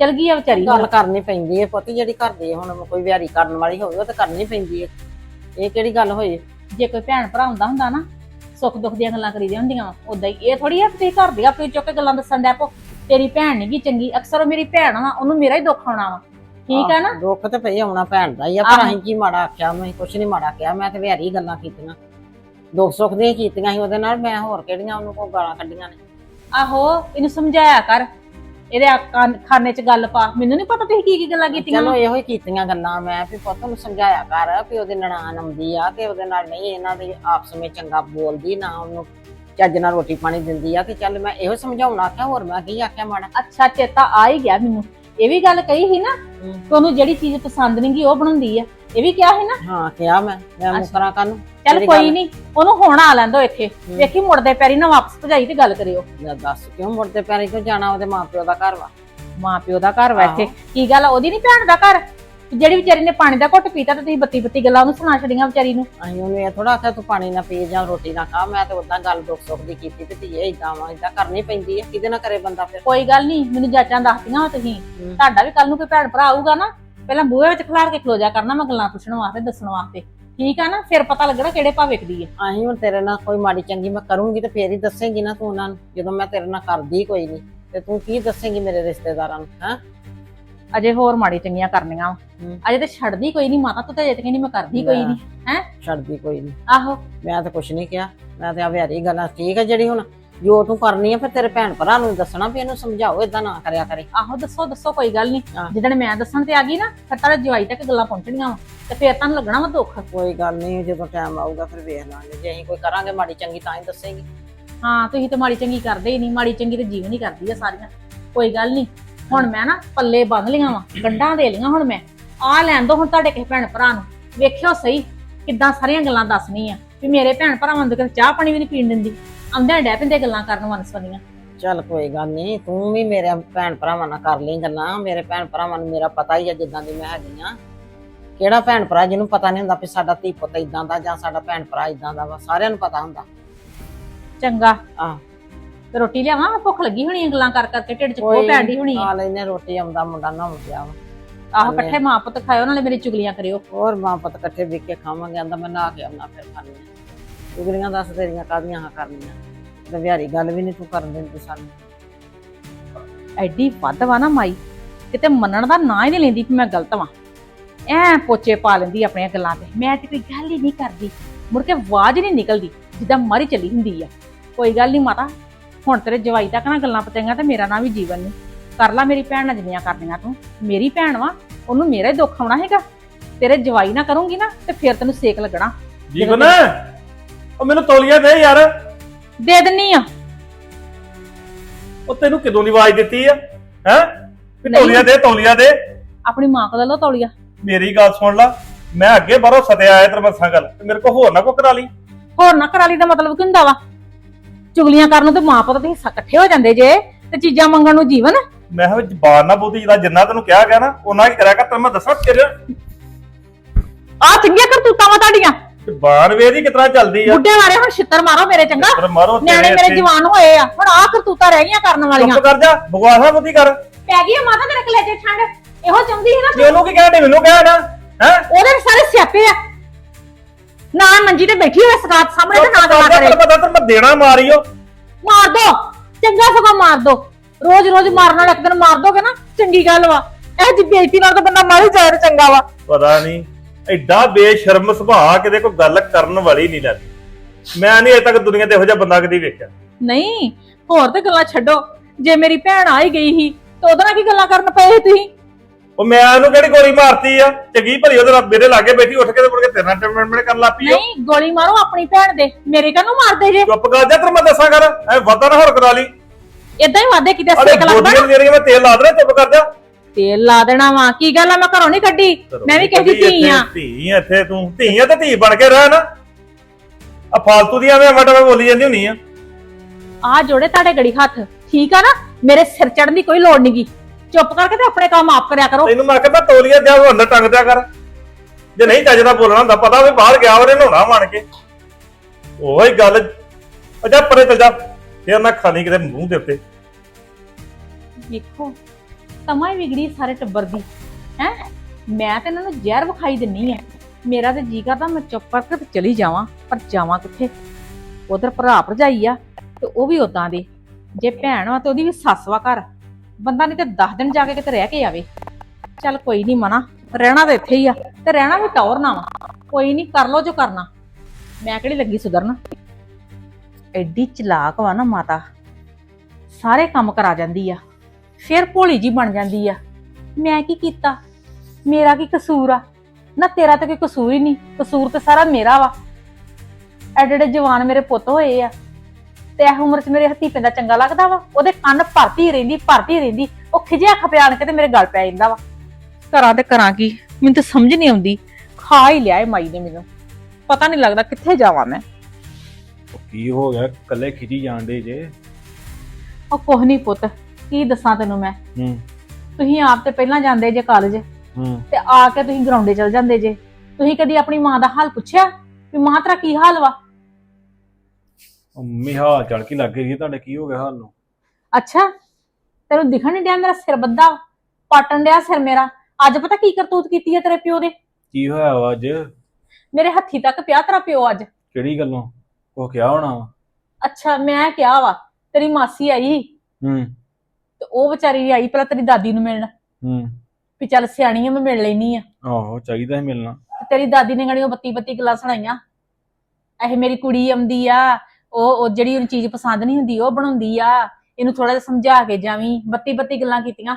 [SPEAKER 3] ਚਲ ਗਈ ਆ ਵਿਚਾਰੀ
[SPEAKER 1] ਗੱਲ ਕਰਨੀ ਪੈਂਦੀ ਹੈ ਪੁੱਤ ਜਿਹੜੀ ਕਰਦੀ ਹੈ ਹੁਣ ਕੋਈ ਵਿਹਾਰੀ ਕਰਨ ਵਾਲੀ ਹੋਵੇ ਉਹ ਤਾਂ ਕਰਨੀ ਪੈਂਦੀ ਹੈ ਇਹ ਕਿਹੜੀ ਗੱਲ ਹੋਈ?
[SPEAKER 3] ਜੇ ਕੋਈ ਭੈਣ ਭਰਾ ਹੁੰਦਾ ਹੁੰਦਾ ਨਾ ਸੁੱਖ ਦੁੱਖ ਦੀਆਂ ਗੱਲਾਂ ਕਰੀਦੀਆਂ ਹੁੰਦੀਆਂ ਉਦਾਂ ਹੀ। ਇਹ ਥੋੜੀ ਆ ਕਿ ਤੁਸੀਂ ਘਰ ਦੀਆਂ ਆਪਣੀ ਚੁੱਕ ਕੇ ਗੱਲਾਂ ਦੱਸਣ ਡੈ ਪੋ। ਤੇਰੀ ਭੈਣ ਨੀ ਗੀ ਚੰਗੀ ਅਕਸਰ ਉਹ ਮੇਰੀ ਭੈਣ ਵਾ ਉਹਨੂੰ ਮੇਰਾ ਹੀ ਦੁੱਖ ਆਉਣਾ ਵਾ। ਠੀਕ ਆ ਨਾ?
[SPEAKER 1] ਦੁੱਖ ਤੇ ਪਈ ਆਉਣਾ ਭੈਣ ਦਾ ਹੀ ਆ ਪਰ। ਅਸੀਂ ਕੀ ਮਾੜਾ ਆਖਿਆ ਮੈਂ ਕੁਛ ਨਹੀਂ ਮਾੜਾ ਕਿਹਾ ਮੈਂ ਤੇ ਵਿਹਾਰੀ ਗੱਲਾਂ ਕੀਤੀਆਂ। ਦੁੱਖ ਸੁੱਖ ਦੀਆਂ ਕੀਤੀਆਂ ਸੀ ਉਹਦੇ ਨਾਲ ਮੈਂ ਹੋਰ ਕਿਹੜੀਆਂ ਉਹਨੂੰ ਕੋ ਗਾਲਾਂ ਕੱਢੀਆਂ ਨੇ।
[SPEAKER 3] ਆਹੋ ਇਹਨੂੰ ਸਮਝਾਇਆ ਕਰ ਇਹਦੇ ਆ ਕੰਨ- ਖਾਨੇ 'ਚ ਗੱਲ ਪਾ। ਮੈਨੂੰ ਨਹੀਂ ਪਤਾ ਤੁਸੀਂ ਕੀ ਕੀ ਗੱਲਾਂ ਕੀਤੀਆਂ।
[SPEAKER 1] ਚਲੋ। ਇਹੋ ਹੀ ਕੀਤੀਆਂ ਗੱਲਾਂ ਮੈਂ ਵੀ ਪੁੱਤ ਨੂੰ ਸਮਝਾਇਆ ਕਰ ਵੀ ਉਹਦੇ ਨਨਾਣ ਆਉਂਦੀ ਆ ਤੇ ਉਹਦੇ ਨਾਲ ਨਹੀਂ ਇਹਨਾਂ ਦੇ ਆਪਸ ਵਿੱਚ ਚੰਗਾ ਬੋਲਦੀ ਨਾ ਉਹਨੂੰ ਚੱਜ ਨਾਲ ਰੋਟੀ ਪਾਣੀ ਦਿੰਦੀ ਆ ਤੇ ਚੱਲ ਮੈਂ ਇਹੋ ਸਮਝਾਉਣਾ ਆਖਿਆ ਹੋਰ ਮੈਂ ਕੀ ਆਖਿਆ ਮਾੜਾ?
[SPEAKER 3] ਅੱਛਾ ਚੇਤਾ ਆ ਹੀ ਗਿਆ ਮੈਨੂੰ। ਇਹ ਵੀ ਗੱਲ ਕਹੀ ਸੀ ਨਾ ਕਿ ਉਹਨੂੰ ਜਿਹੜੀ ਚੀਜ਼ ਪਸੰਦ ਨਹੀਂ ਗੀ ਉਹ ਬਣਾਉਂਦੀ ਆ। ਇਹ ਵੀ ਕਿਹਾ ਸੀ ਨਾ?
[SPEAKER 1] ਹਾਂ ਕਿਹਾ ਮੈਂ ਮੈਂ। ਮੁਕਰਾਂ ਕਾਨੂੰ
[SPEAKER 3] ਚੱਲ ਕੋਈ? ਨਹੀਂ ਉਹਨੂੰ ਹੁਣ ਆ ਲੈਂਦੋ ਇੱਥੇ।
[SPEAKER 1] ਹੂੰ।
[SPEAKER 3] ਵੇਖੀ ਮੁੜਦੇ ਪੈਰੀ ਨਾ ਵਾਪਸ ਭਜਾਈ ਤੇ ਗੱਲ ਕਰਿਓ।
[SPEAKER 1] ਲੈ ਦੱਸ ਕਿਉਂ ਮੁੜਦੇ ਪੈਰੀ? ਕਿਉਂ ਜਾਣਾ ਉਹਦੇ ਮਾਪਿਓ ਦਾ ਘਰ ਵਾ?
[SPEAKER 3] ਮਾਂ ਪਿਓ ਦਾ ਘਰ ਵਾ। ਇੱਥੇ। ਕੀ ਗੱਲ ਉਹਦੀ ਨਹੀਂ ਭੈਣ ਦਾ ਘਰ? ਜਿਹੜੀ ਵਿਚਾਰੀ ਨੇ ਪਾਣੀ ਦਾ ਘੁੱਟ ਪੀਤਾ ਤੇ ਤੁਸੀਂ ਬੱਤੀ ਬੱਤੀ ਗੱਲਾਂ ਉਹਨੂੰ ਸੁਣਾ ਛੜੀਆਂ ਵਿਚਾਰੀ ਨੂੰ।
[SPEAKER 1] ਅਸੀਂ ਉਹਨੂੰ ਇਹ ਥੋੜਾ ਆਖਿਆ ਤੂੰ ਪਾਣੀ ਨਾ ਪੀ ਜਾਂ ਰੋਟੀ ਨਾ ਖਾ। ਮੈਂ ਤੇ ਉਦਾਂ ਗੱਲ ਦੁੱਖ ਸੁੱਖ ਦੀ ਕੀਤੀ ਤੇ ਧੀਏ ਇਦਾਂ ਵਾ ਇਦਾਂ ਕਰਨੀ ਪੈਂਦੀ ਹੈ ਕਿਹਦੇ ਨਾਲ ਕਰੇ ਬੰਦਾ ਫਿਰ?
[SPEAKER 3] ਕੋਈ ਗੱਲ ਨਹੀਂ ਮੈਨੂੰ ਜਾਚਾਂ ਦੱਸਦੀਆਂ ਵਾ ਤੁਸੀਂ।
[SPEAKER 1] ਹੂੰ।
[SPEAKER 3] ਤੁਹਾਡਾ ਵੀ ਕੱਲ ਨੂੰ ਕੋਈ ਭੈਣ ਭਰਾ ਆਊਗਾ ਨਾ ਪਹਿਲਾਂ ਬੂਹੇ ਵਿੱਚ ਖਲਾਰ ਕੇ ਖਲੋ ਜਾ ਕਰਨਾ ਮੈਂ ਗੱਲਾਂ ਪੁੱਛਣ ਵਾਸਤੇ ਦੱਸਣ ਵਾਸਤੇ। ਠੀਕ ਆ ਨਾ? ਫਿਰ ਪਤਾ ਲੱਗਣਾ ਕਿਹੜੇ ਭਾਅ ਵਿਕਦੀ ਹੈ
[SPEAKER 1] ਅਸੀਂ ਹੁਣ ਤੇਰੇ ਨਾਲ ਕੋਈ ਮਾੜੀ ਚੰਗੀ ਮੈਂ ਕਰੂੰਗੀ ਤੇ ਫੇਰ ਹੀ ਦੱਸੇਂਗੀ ਨਾ ਤੂੰ ਉਹਨਾਂ ਨੂੰ ਜਦੋਂ ਮੈਂ ਤੇਰੇ ਨਾਲ ਕਰਦੀ ਕੋਈ ਨਹੀਂ। ਤੇ ਤੂੰ ਕੀ ਦੱਸੇਂਗੀ ਮੇਰੇ ਰਿਸ਼ਤੇਦਾਰਾਂ ਨੂੰ ਹਾਂ?
[SPEAKER 3] ਅਜੇ ਹੋਰ ਮਾੜੀ ਚੰਗੀਆਂ ਕਰਨੀਆਂ ਵਾ।
[SPEAKER 1] ਹੂੰ।
[SPEAKER 3] ਅਜੇ ਤੇ ਛੱਡਦੀ ਕੋਈ ਨਹੀਂ ਮਾਤਾ ਤੂੰ ਤਾਂ ਅਜੇ ਤੱਕ ਨਹੀਂ ਮੈਂ ਕਰਦੀ ਕੋਈ। ਨਹੀਂ
[SPEAKER 1] ਛੱਡਦੀ ਕੋਈ ਨਹੀਂ
[SPEAKER 3] ਆਹੋ।
[SPEAKER 1] ਮੈਂ ਤਾਂ ਕੁਛ ਨਹੀਂ ਕਿਹਾ ਮੈਂ ਤੇ ਆ ਵਿਹਾਰੀ ਗੱਲਾਂ ਠੀਕ ਹੈ ਜਿਹੜੀ ਹੁਣ ਜੋ ਤੂੰ ਕਰਨੀ ਹੈ ਫਿਰ ਤੇਰੇ ਭੈਣ ਭਰਾ ਨੂੰ ਦੱਸਣਾ ਵੀ ਇਹਨੂੰ ਸਮਝਾਓ ਇਦਾਂ ਨਾ ਕਰਿਆ ਕਰੇ।
[SPEAKER 3] ਆਹੋ ਦੱਸੋ ਦੱਸੋ ਕੋਈ ਗੱਲ ਨਹੀਂ
[SPEAKER 1] ਹਾਂ।
[SPEAKER 3] ਜਿੱਦਣ ਮੈਂ ਦੱਸਣ ਤੇ ਆ ਗਈ ਨਾ ਫਿਰ ਤੁਹਾਡੇ ਜਵਾਈ ਤੱਕ ਗੱਲਾਂ ਪਹੁੰਚਣੀਆਂ ਵਾ। ਤੇ ਫਿਰ ਤੁਹਾਨੂੰ ਲੱਗਣਾ ਵਾ ਦੁੱਖ।
[SPEAKER 1] ਕੋਈ ਗੱਲ ਨਹੀਂ ਜਦੋਂ ਟਾਈਮ ਆਊਗਾ ਫਿਰ ਵੇਖ ਲਾਂਗੇ। ਜੇ ਅਸੀਂ ਕੋਈ ਕਰਾਂਗੇ ਮਾੜੀ ਚੰਗੀ ਤਾਂ ਹੀ ਦੱਸੇਂਗੀ।
[SPEAKER 3] ਹਾਂ ਤੁਸੀਂ ਤੇ ਮਾੜੀ ਚੰਗੀ ਕਰਦੇ ਹੀ ਨਹੀਂ ਮਾੜੀ ਚੰਗੀ ਤੇ ਜੀਵਨ ਹੀ ਕਰਦੀ ਆ ਸਾਰੀਆਂ। ਕੋਈ ਗੱਲ ਨਹੀਂ ਹੁਣ ਮੈਂ ਨਾ ਪੱਲੇ ਬੰਨ ਲੀਆਂ ਵਾ ਗੰਢਾਂ ਦੇ ਲੀਆਂ ਹੁਣ ਮੈਂ। ਆ ਲੈਣ ਦੋ ਹੁਣ ਤੁਹਾਡੇ ਕਿਸੇ ਭੈਣ ਭਰਾ ਨੂੰ। ਵੇਖਿਓ ਸਹੀ ਕਿੱਦਾਂ ਸਾਰੀਆਂ ਗੱਲਾਂ ਦੱਸਣੀ ਆ ਵੀ ਮੇਰੇ ਭੈਣ ਭਰਾਵਾਂ ਨੂੰ ਚਾਹ ਪਾਣੀ ਵੀ ਨਹੀਂ ਪੀਣ ਦਿੰਦੀ। ਆਉਂਦੇ ਡੈ ਪਿੰਦੇ ਗੱਲਾਂ ਕਰਨ ਵਨਸਵਨੀਆਂ
[SPEAKER 1] ਚੱਲ ਕੋਈ ਗੱਲ ਨਹੀਂ ਤੂੰ ਵੀ ਮੇਰੇ ਭੈਣ ਭਰਾਵਾਂ ਨਾਲ ਕਰ ਲਈ ਗੱਲਾਂ। ਮੇਰੇ ਭੈਣ ਭਰਾਵਾਂ ਨੂੰ ਮੇਰਾ ਪਤਾ ਹੀ ਆ ਜਿੱਦਾਂ ਦੀ ਮੈਂ ਹੈਗੀ ਆ। ਕਿਹੜਾ ਭੈਣ ਭਰਾ ਜਿਹਨੂੰ ਪਤਾ ਨਹੀਂ ਹੁੰਦਾ ਵੀ ਸਾਡਾ ਧੀ ਪੁੱਤ ਇਦਾਂ ਦਾ ਜਾਂ ਸਾਡਾ ਭੈਣ ਭਰਾ ਇਦਾਂ ਦਾ ਵਾ ਸਾਰਿਆਂ ਨੂੰ ਪਤਾ ਹੁੰਦਾ।
[SPEAKER 3] ਚੰਗਾ।
[SPEAKER 1] ਆਹ।
[SPEAKER 3] ਤੇ ਰੋਟੀ ਲਿਆਵਾਂ? ਭੁੱਖ ਲੱਗੀ ਹੋਣੀ ਗੱਲਾਂ ਕਰ ਕਰਕੇ ਢਿੱਡ ਚ ਖੋ ਪੈਂਦੀ ਹੋਣੀ ਆ?
[SPEAKER 1] ਆ ਲੈਨੇ ਰੋਟੀ ਆਉਂਦਾ ਮੁੰਡਾ ਨਹਾਉਣ ਗਿਆ ਵਾ।
[SPEAKER 3] ਆਹੋ ਇਕੱਠੇ ਮਾਂ ਪੁੱਤ ਖਾਇਓ ਨਾਲੇ ਮੇਰੀ ਚੁਗਲੀਆਂ ਕਰਿਓ।
[SPEAKER 1] ਹੋਰ ਮਾਂ ਪੁੱਤ ਇਕੱਠੇ ਵਿਕ ਕੇ ਖਾਵਾਂਗੇ ਆਂਦਾ ਮੈਂ ਨਹਾ ਕੇ ਆਉਣਾ ਫਿਰ ਖਾਣੀ ਚੁਗਲੀਆਂ ਦੱਸ ਤੇਰੀਆਂ ਕਾਦੀਆਂ ਹਾਂ ਕਰਨੀਆਂ? ਤੇ ਵਿਹਾਰੀ ਗੱਲ ਵੀ ਨਹੀਂ ਤੂੰ ਕਰਨ ਦਿੰਦੀ ਸਾਨੂੰ।
[SPEAKER 3] ਐਡੀ ਵੱਧ ਵਾ ਨਾ ਮਾਈ ਕਿਤੇ ਮੰਨਣ ਦਾ ਨਾਂ ਹੀ ਨਹੀਂ ਲੈਂਦੀ ਕਿ ਮੈਂ ਗਲਤ ਵਾਂ। ਐ ਪੋਚੇ ਪਾ ਲੈਂਦੀ ਆਪਣੀਆਂ ਗੱਲਾਂ ਤੇ। ਮੈਂ ਤੇ ਕੋਈ ਗੱਲ ਹੀ ਨਹੀਂ ਕਰਦੀ। ਮੁੜ ਕੇ ਆਵਾਜ਼ ਨਹੀਂ ਨਿਕਲਦੀ ਜਿੱਦਾਂ ਮਰੀ ਚੱਲੀ ਹੁੰਦੀ ਆ। ਕੋਈ ਗੱਲ ਨਹੀਂ ਮਾਤਾ ਹੁਣ ਤੇਰੇ ਜਵਾਈ ਤੱਕ ਨਾ ਗੱਲਾਂ ਪਤੇਗਾ ਤੇ ਮੇਰਾ ਨਾਂ ਵੀ ਜੀਵਨ ਨਹੀਂ ਕਰ ਲੈ ਮੇਰੀ ਭੈਣ ਨਾਲ ਜਿੰਨੀਆਂ ਕਰਨੀਆਂ ਤੂੰ। ਮੇਰੀ ਭੈਣ ਵਾ ਉਹਨੂੰ ਮੇਰਾ ਹੀ ਦੁੱਖ ਆਉਣਾ ਹੈਗਾ। ਤੇਰੇ ਜਵਾਈ ਨਾ ਕਰੂੰਗੀ ਨਾ ਤੇ ਫਿਰ ਤੈਨੂੰ ਸੇਕ ਲੱਗਣਾ।
[SPEAKER 2] ਜੀਵਨ ਉਹ ਮੈਨੂੰ ਤੌਲੀਆ ਦੇ ਯਾਰ।
[SPEAKER 3] ਦੇ ਦਿੰਨੀ ਆ।
[SPEAKER 2] ਉਹ ਤੈਨੂੰ ਕਿਦੋਂ ਦੀ ਆਵਾਜ਼ ਦਿੱਤੀ ਆ? ਹੈ?
[SPEAKER 3] ਨਹੀਂ।
[SPEAKER 2] ਤੌਲੀਆ ਦੇ ਤੌਲੀਆ ਦੇ।
[SPEAKER 3] ਆਪਣੀ ਮਾਂ ਕੋਲ ਲੈ ਲਓ ਤੌਲੀਆ।
[SPEAKER 2] ਮੇਰੀ ਗੱਲ ਸੁਣ ਲਾ। ਮੈਂ ਅੱਗੇ ਬਾਹਰੋਂ ਸਤਿਆ ਆਇਆ ਤੇਰੇ ਮੱਥਾਂ ਗੱਲ। ਮੇਰੇ ਕੋਲ ਹੋਰ ਨਾ ਕੋ ਕਰਾ ਲਈ।
[SPEAKER 3] ਹੋਰ ਨਾ ਕਰਾਲੀ ਦਾ ਮਤਲਬ ਕੀ ਹੁੰਦਾ ਵਾ? ਚੁਗਲੀਆਂ ਕਰਨ ਨੂੰ ਤੇ ਮਾਂ ਪੁੱਤ ਤੇ ਹਿੱਸਾ ਇਕੱਠੇ ਹੋ ਜਾਂਦੇ ਜੇ ਤੇ ਚੀਜ਼ਾਂ ਮੰਗਣ ਨੂੰ ਜੀਵਨ?
[SPEAKER 2] ਮੈਂ ਕਿਹਾ ਵੀ ਜ਼ਬਾਨ ਨਾ ਬੋਤੀ ਜਿਹੜਾ ਜਿੰਨਾ ਤੈਨੂੰ ਕਿਹਾ ਗਿਆ ਨਾ ਉਹਨਾਂ ਹੀ ਕਰਿਆ ਕਰ ਤੈਨੂੰ ਮੈਂ ਦੱਸਾਂ ਤੇਰੇ
[SPEAKER 3] ਆ ਚੰਗੀਆਂ ਕਰਤੂਤਾਂ ਵਾ ਤੁਹਾਡੀਆਂ।
[SPEAKER 2] ਜ਼ਬਾਨ ਵੇਦੀ ਕਿਤਨਾ ਚੱਲਦੀ ਆ।
[SPEAKER 3] ਬੁੱਢੇ ਵਾਲੇ ਹੁਣ ਛਿੱਤਰ ਮਾਰੋ ਮੇਰੇ ਚੰਗਾ।
[SPEAKER 2] ਪਰ ਮਾਰੋ
[SPEAKER 3] ਨਿਆਣੇ
[SPEAKER 2] ਤੇਰੇ
[SPEAKER 3] ਮੇਰੇ
[SPEAKER 2] ਇੱਥੇ।
[SPEAKER 3] ਜਵਾਨ ਹੋਏ ਆ। ਹੁਣ ਆ ਕਰਤੂਤਾਂ ਰਹਿ ਗਈਆਂ ਕਰਨ ਵਾਲੀਆਂ।
[SPEAKER 2] ਚੁੱਪ ਕਰ ਜਾ ਬਗਵਾਸਾ ਬੁੱਧੀ ਕਰ।
[SPEAKER 3] ਪੈ ਗਈ ਆ ਮਾਤਾ ਤੇਰੇ ਕਲੇਜੇ ਠੰਡ ਇਹੋ ਚਾਹੁੰਦੀ ਸੀ ਨਾ
[SPEAKER 2] ਜੇ ਉਹਨੂੰ ਕੀ ਕਹਿਣ ਮੈਨੂੰ ਕਹਿ ਨਾ ਹੈ?
[SPEAKER 3] ਉਹਦੇ ਸਾਰੇ ਸਿਆਪੇ ਆ। ਨਾ ਮੰਜੀ ਤੇ ਬੈਠੀ ਹੋਵੇ ਸਗਾਤ ਸਾਹਮਣੇ ਤੇ ਨਾ ਗੱਲਾਂ ਕਰੇ।
[SPEAKER 2] ਪਤਾ ਤੇ ਮੈਂ ਦੇਣਾ ਮਾਰੀਓ।
[SPEAKER 3] ਮਾਰ ਦੋ ਚੰਗਾ ਸਗੋਂ ਮਾਰ ਦੋ। ਰੋਜ਼ ਰੋਜ਼ ਮਾਰਨ ਨਾਲ ਇੱਕ ਦਿਨ ਮਾਰ ਦੋਗੇ ਨਾ ਚੰਗੀ ਗੱਲ ਵਾ। ਇਹ ਜੀ ਬੇਇੱਜ਼ਤੀ ਨਾਲ ਤਾਂ ਬੰਦਾ ਮਰ ਜਾਏ ਤਾਂ ਚੰਗਾ ਵਾ।
[SPEAKER 2] ਪਤਾ ਨਹੀਂ ਐਡਾ ਬੇਸ਼ਰਮ ਸੁਭਾਅ ਕਿਤੇ ਕੋਈ ਗੱਲ ਕਰਨ ਵਾਲੀ ਨਹੀਂ ਲੱਗਦੀ ਮੈਂ ਨਹੀਂ ਅਜੇ ਤੱਕ ਦੁਨੀਆ ਤੇ ਇਹੋ ਜਿਹਾ ਬੰਦਾ ਕਦੀ ਵੇਖਿਆ।
[SPEAKER 3] ਨਹੀਂ ਹੋਰ ਤੇ ਗੱਲਾਂ ਛੱਡੋ। ਜੇ ਮੇਰੀ ਭੈਣ ਆ ਹੀ ਗਈ ਸੀ ਤਾਂ ਉਹਦੇ ਨਾਲ ਕੀ ਗੱਲਾਂ ਕਰਨ ਪਏ ਸੀ ਤੁਸੀਂ?
[SPEAKER 2] ਉਹ ਮੈਂ ਉਹਨੂੰ ਕਿਹੜੀ ਗੋਲੀ ਮਾਰਤੀ ਆ? ਚੰਗੀ ਭਲੀ ਉਹਦੇ ਨਾਲ ਮੇਰੇ ਲਾਗੇ ਬੈਠੀ ਉੱਠ ਕੇ ਤੇ ਮੁੜ ਕੇ ਤੇਰੇ ਟਿਮਣ ਕਰਨ ਉਹ।
[SPEAKER 3] ਨਹੀਂ ਗੋਲੀ ਮਾਰੋ ਆਪਣੀ ਭੈਣ ਦੇ। ਮੇਰੇ ਕਾਹਨੂੰ ਮਾਰਦੇ ਜੇ।
[SPEAKER 2] ਚੁੱਪ ਕਰ ਜਾ ਤੈਨੂੰ ਮੈਂ ਦੱਸਾਂ ਕਰ ਐ ਵਾਦਾ ਨਾ ਹੋਰ ਕਰਾ ਲਈ।
[SPEAKER 3] ਇਦਾਂ ਹੀ ਵਾਦੇ ਕਿਤੇ
[SPEAKER 2] ਅਰੇ
[SPEAKER 3] ਸੇਕ ਲੱਗਦਾ।
[SPEAKER 2] ਗੋਡੀਆਂ
[SPEAKER 3] ਨਾ
[SPEAKER 2] ਜਿਹੜੀਆਂ ਮੈਂ ਤੇਲ ਲਾ ਦੇਣਾ ਚੁੱਪ ਕਰ ਜਾ।
[SPEAKER 3] ਤੇਲ ਲਾ ਦੇਣਾ ਵਾ ਕੀ ਗੱਲ ਆ? ਮੈਂ ਘਰੋਂ ਨਹੀਂ ਕੱਢੀ। ਮੈਂ ਵੀ ਕਿਸੇ ਦੀ ਧੀ ਆ।
[SPEAKER 2] ਧੀ ਆ ਇੱਥੇ ਤੂੰ ਧੀ ਆ ਤੇ ਧੀ ਬਣ ਕੇ ਰਹਿ ਨਾ। ਆ ਫਾਲਤੂ ਦੀਆਂ ਮੈਂ ਮਟਾ ਬੋਲੀ ਜਾਂਦੀ ਹੁੰਨੀ ਆ।
[SPEAKER 3] ਆ ਜੋੜੇ ਤੁਹਾਡੇ ਗੜੀ ਹੱਥ। ਠੀਕ ਆ ਨਾ? ਮੇਰੇ ਸਿਰ ਚੜਨ ਦੀ ਕੋਈ ਲੋੜ ਨਹੀਂਗੀ ਚੁੱਪ ਕਰਕੇ ਤੇ ਆਪਣੇ ਕੰਮ ਆਪ ਕਰਿਆ ਕਰੋ।
[SPEAKER 2] ਤੈਨੂੰ ਮੈਂ ਕਹਿੰਦਾ ਤੋਲੀਆ ਜਾ ਉਹ ਅੰਦਰ ਟੰਗ ਦਿਆ ਕਰ। ਜੇ ਨਹੀਂ ਚੱਜਦਾ ਬੋਲਣਾ ਹੁੰਦਾ ਪਤਾ ਵੀ ਬਾਹਰ ਗਿਆ ਉਹਨੇ ਨਹਾਉਣਾ ਬਣ ਕੇ। ਉਹੀ ਗੱਲ। ਉਹ ਜਾ ਪਰੇ ਚੱਲ ਜਾ ਫੇਰ ਨਾ ਖਾਣੀ ਕਿਤੇ ਮੂੰਹ ਦੇ ਉੱਤੇ।
[SPEAKER 3] ਵੇਖੋ ਤਮਾ ਹੀ ਵਿਗੜੀ ਸਾਰੇ ਟੱਬਰ ਦੀ। ਹੈ? ਮੈਂ ਤੇ ਇਹਨਾਂ ਨੂੰ ਜ਼ਹਿਰ ਵਿਖਾਈ ਦਿੰਨੀ ਆ। ਮੇਰਾ ਤੇ ਜੀ ਕਰਦਾ ਮੈਂ ਚੁੱਪ ਕਰਕੇ ਤੇ ਚਲੀ ਜਾਵਾਂ ਪਰ ਜਾਵਾਂ ਕਿੱਥੇ? ਉਧਰ ਭਰਾ ਭਰਜਾਈ ਆ ਤੇ ਉਹ ਵੀ ਉਦਾਂ ਦੇ। ਜੇ ਭੈਣ ਵਾ ਤੇ ਉਹਦੀ ਵੀ ਸੱਸ ਵਾ ਘਰ। ਬੰਦਾ ਨਹੀਂ ਤੇ 10 ਦਿਨ ਜਾ ਕੇ ਕਿਤੇ ਰਹਿ ਕੇ ਆਵੇ। ਚੱਲ ਕੋਈ ਨਹੀਂ ਮਨਾ, ਰਹਿਣਾ ਤਾਂ ਇੱਥੇ ਹੀ ਆ, ਤੇ ਰਹਿਣਾ ਵੀ ਟੌਰ ਨਾ ਵਾ। ਕੋਈ ਨਹੀਂ, ਕਰ ਲੋ ਜੋ ਕਰਨਾ। ਮੈਂ ਕਿਹੜੀ ਲੱਗੀ ਸੁਧਰਨ? ਐਡੀ ਚਲਾਕ ਵਾ ਨਾ ਮਾਤਾ। ਸਾਰੇ ਕੰਮ ਕਰਾ ਜਾਂਦੀ ਆ, ਫਿਰ ਭੋਲੀ ਜੀ ਬਣ ਜਾਂਦੀ ਆ। ਮੈਂ ਕੀ ਕੀਤਾ? ਮੇਰਾ ਕੀ ਕਸੂਰ ਆ? ਨਾ ਤੇਰਾ ਤਾਂ ਕੋਈ ਕਸੂਰ ਹੀ ਨਹੀਂ, ਕਸੂਰ ਤਾਂ ਸਾਰਾ ਮੇਰਾ ਵਾ। ਐਡੇ ਐਡੇ ਜਵਾਨ ਮੇਰੇ ਪੁੱਤ ਹੋਏ ਆ। ਤੇ ਇਹ ਉਮਰ 'ਚ ਮੇਰੇ ਹੱਥੀ ਪੈਂਦਾ ਚੰਗਾ ਲੱਗਦਾ ਵਾ। ਉਹਦੇ ਕੰਨ ਭਰਤੀ ਰਹਿੰਦੀ ਭਰਤੀ ਰਹਿੰਦੀ। ਉਹ ਖਿਜਿਆ ਖਪਿਆਣ ਕੇ ਤੇ ਮੇਰੇ ਗਲ ਪੈ ਜਾਂਦਾ ਵਾ। ਕਰਾਂ ਤੇ ਕਰਾਂ ਕੀ? ਮੈਨੂੰ ਤਾਂ ਸਮਝ ਨਹੀਂ ਆਉਂਦੀ। ਖਾ ਹੀ ਲਿਆ ਇਹ ਮਾਈ ਨੇ ਮੈਨੂੰ। ਪਤਾ ਨਹੀਂ ਲੱਗਦਾ ਕਿੱਥੇ ਜਾਵਾਂ ਮੈਂ।
[SPEAKER 2] ਕੀ ਹੋ ਗਿਆ? ਕੱਲੇ ਖਿਜੀ ਜਾਂਦੇ ਜੇ।
[SPEAKER 3] ਉਹ ਕੁਛ ਨਹੀਂ ਪੁੱਤ। ਕੀ ਦੱਸਾਂ ਤੈਨੂੰ ਮੈਂ?
[SPEAKER 2] ਹੂੰ।
[SPEAKER 3] ਤੁਸੀਂ ਆਪ ਤੇ ਪਹਿਲਾਂ ਜਾਂਦੇ ਜੇ ਕਾਲਜ
[SPEAKER 2] ਹੂੰ।
[SPEAKER 3] ਤੇ ਆ ਕੇ ਤੁਸੀਂ ਗਰਾਊਂਡੇ ਚਲ ਜਾਂਦੇ ਜੇ। ਤੁਸੀਂ ਕਦੀ ਆਪਣੀ ਮਾਂ ਦਾ ਹਾਲ ਪੁੱਛਿਆ? ਵੀ ਮਾਂ ਤੇਰਾ ਕੀ ਹਾਲ ਵਾ?
[SPEAKER 2] ਮੰਮੀ ਹਾਲ ਚੜ ਕੇ ਲੱਗ ਗਈ ਤੁਹਾਡੇ ਕੀ ਹੋ ਗਿਆ ਹਾਲ ਨੂੰ?
[SPEAKER 3] ਅੱਛਾ ਤੈਨੂੰ ਦਿਖਣ ਨਹੀਂ ਡਿਆ ਮੇਰਾ ਸਿਰ ਬੱਦਾ ਪਾਟਣ ਡਿਆ ਸਿਰ ਮੇਰਾ? ਅੱਜ ਪਤਾ ਕੀ ਕਰਤੂਤ ਕੀਤੀ ਹੈ ਤੇਰੇ ਪਿਓ ਦੇ?
[SPEAKER 2] ਕੀ ਹੋਇਆ ਵਾ ਅੱਜ?
[SPEAKER 3] ਮੇਰੇ ਹੱਥੀ ਤੱਕ ਪਿਆ ਤੇਰਾ ਪਿਓ ਅੱਜ।
[SPEAKER 2] ਕਿਹੜੀ ਗੱਲੋਂ? ਉਹ ਕਿਹਾ ਹੋਣਾ ਵਾ?
[SPEAKER 3] ਅੱਛਾ ਮੈਂ ਕਿਹਾ ਵਾ ਤੇਰੀ ਮਾਸੀ ਆਈ
[SPEAKER 2] ਹੂੰ।
[SPEAKER 3] ਤੇ ਉਹ ਵਿਚਾਰੀ ਆਈ ਪਹਿਲਾਂ ਤੇਰੀ ਦਾਦੀ ਨੂੰ ਮਿਲਣ।
[SPEAKER 2] ਹੂੰ।
[SPEAKER 3] ਵੀ ਚੱਲ ਸਿਆਣੀ ਆ ਮੈਂ ਮਿਲ ਲੈਣੀ ਆ।
[SPEAKER 2] ਆਹੋ ਚਾਹੀਦਾ ਸੀ ਮਿਲਣਾ।
[SPEAKER 3] ਤੇ ਤੇਰੀ ਦਾਦੀ ਨੇ ਗਣੀਓ ਬੱਤੀ ਬੱਤੀ ਗੱਲਾਂ ਸੁਣਾਈਆਂ ਇਹ ਮੇਰੀ ਕੁੜੀ ਆਉਂਦੀ ਆ ਉਹ ਉਹ ਜਿਹੜੀ ਉਹਨੂੰ ਚੀਜ਼ ਪਸੰਦ ਨਹੀਂ ਹੁੰਦੀ ਉਹ ਬਣਾਉਂਦੀ ਆ। ਇਹਨੂੰ ਥੋੜਾ ਜਿਹਾ ਸਮਝਾ ਕੇ ਜਾਵੀਂ ਬੱਤੀ ਬੱਤੀ ਗੱਲਾਂ ਕੀਤੀਆਂ।